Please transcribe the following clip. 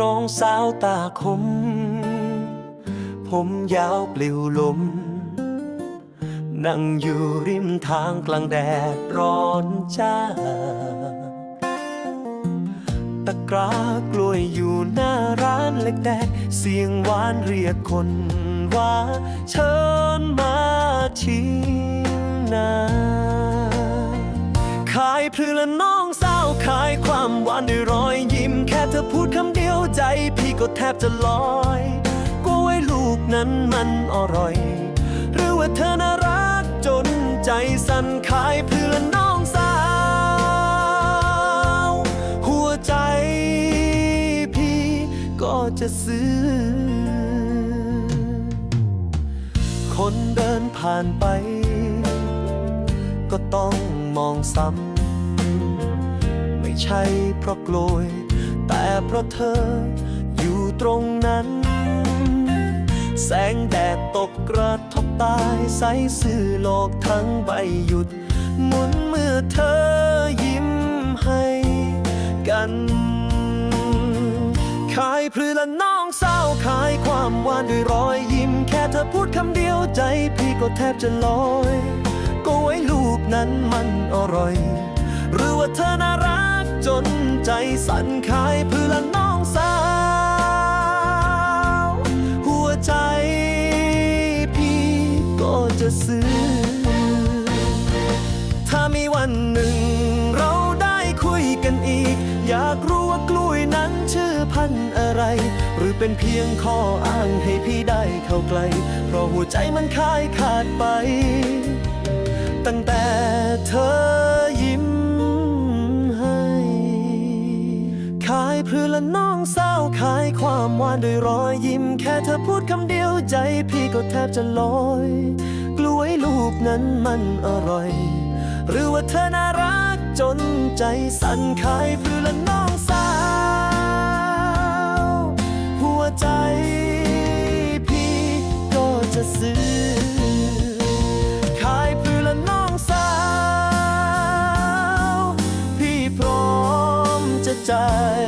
น้องสาวตาคม ผมยาวปลิวลม นั่งอยู่ริมทางกลางแดดร้อนจ้า ตะกร้ากล้วยอยู่หน้าร้านเล็กแดกเสียงหวานเรียกคนว่าเชิญมาชิมนาขายพลือและน้องสาวขายความหวานด้วยรอยยิ้ม แค่เธอพูดคำเดียว ใจพี่ก็แทบจะลอยกล้วยลูกนั้นมันอร่อย หรือว่าเธอน่ารักจนใจสั่นขายเพลือน้องสาว หัวใจพี่ก็จะซื้อ คนเดินผ่านไป ก็ต้องมองซ้ำ ไม่ใช่เพราะกลว แต่เพราะเธออยู่ตรงนั้น แสงแดดตกกระทบตายใสสื่อโลกทั้งใบหยุด หมุนเมื่อเธอยิ้มให้กันขายพลือและน้องสาวขายความหวานด้วยรอยยิ้ม แค่เธอพูดคำเดียวใจพี่ก็แทบจะลอย ก็ไว้ลูกนั้นมันอร่อย หรือว่าเธอน่ารัก จนใจสั่นขายเพลือน้องสาว หัวใจพี่ก็จะซื้อ ถ้ามีวันหนึ่งเราได้คุยกันอีก อยากรู้ว่ากล้วยนั้นชื่อพันอะไร หรือเป็นเพียงข้ออ้างให้พี่ได้เข้าใกล้เพราะหัวใจมันคายขาดไป ตั้งแต่เธอ ขายความหวานด้วยรอยยิ้ม แค่เธอพูดคำเดียวใจพี่ก็แทบจะลอย กล้วยลูกนั้นมันอร่อย หรือว่าเธอน่ารักจนใจสั่นขายพลือละน้องสาว หัวใจพี่ก็จะซื้อขายพลือละน้องสาว พี่พร้อมจะจ่าย